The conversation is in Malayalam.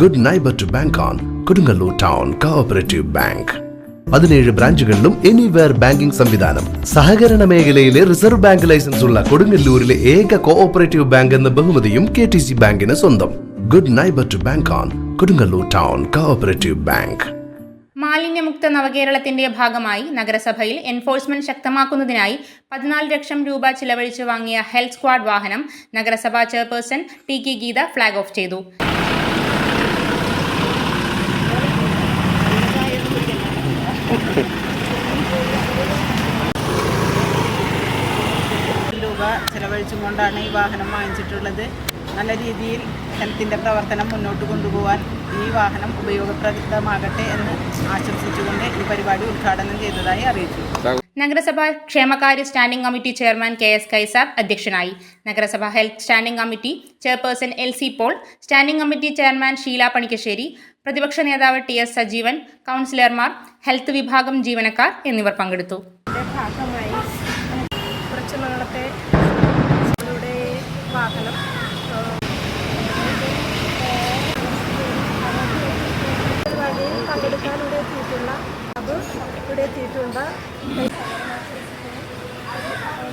Good neighbour to bank on Kodungallur town cooperative bank പതിനേഴ് ബ്രാഞ്ചുകളിലും എനിവെയർ ബാങ്കിംഗ് സംവിധാനം. സഹകരണ മേഖലയിലെ റിസർവ് ബാങ്ക് ലൈസൻസ് ഉള്ള കൊടുങ്ങല്ലൂരിലെ ഏക കോഓപ്പറേറ്റീവ് ബാങ്ക് എന്ന ബഹുമതിയും കെ ടി സി ബാങ്കിന് സ്വന്തം. Good neighbour to bank on Kodungallur town cooperative bank മാലിന്യമുക്ത നവകേരളത്തിന്റെ ഭാഗമായി നഗരസഭയിൽ എൻഫോഴ്സ്മെന്റ് ശക്തമാക്കുന്നതിനായി പതിനാല് ലക്ഷം രൂപ ചിലവഴിച്ച് വാങ്ങിയ ഹെൽത്ത് സ്ക്വാഡ് വാഹനം നഗരസഭാ chairperson T K Geetha flag off ചെയ്തു. രൂപ ചെലവഴിച്ചും കൊണ്ടാണ് ഈ വാഹനം വാങ്ങിച്ചിട്ടുള്ളത്. നല്ല രീതിയിൽ ഹെൽത്തിന്റെ പ്രവർത്തനം മുന്നോട്ട് കൊണ്ടുപോകാൻ ഈ വാഹനം ഉപയോഗപ്രദമാകട്ടെ എന്ന് ആശംസിച്ചുകൊണ്ട് ഈ പരിപാടി ഉദ്ഘാടനം ചെയ്തതായി അറിയിച്ചു. നഗരസഭാ ക്ഷേമകാര്യ standing committee chairman K S Kaisar അധ്യക്ഷനായി. നഗരസഭാ health standing committee chairperson L C Paul standing committee chairman Sheela Panikkassery പ്രതിപക്ഷ നേതാവ് ടി എസ് സജീവൻ കൗൺസിലർമാർ ഹെൽത്ത് വിഭാഗം ജീവനക്കാർ എന്നിവർ പങ്കെടുത്തു. ഇതിന്റെ ഭാഗമായി കുറച്ച് നാളത്തെ ഇവിടെ തീറ്റുള്ള അതും ഇവിടെ തീറ്റുണ്ട്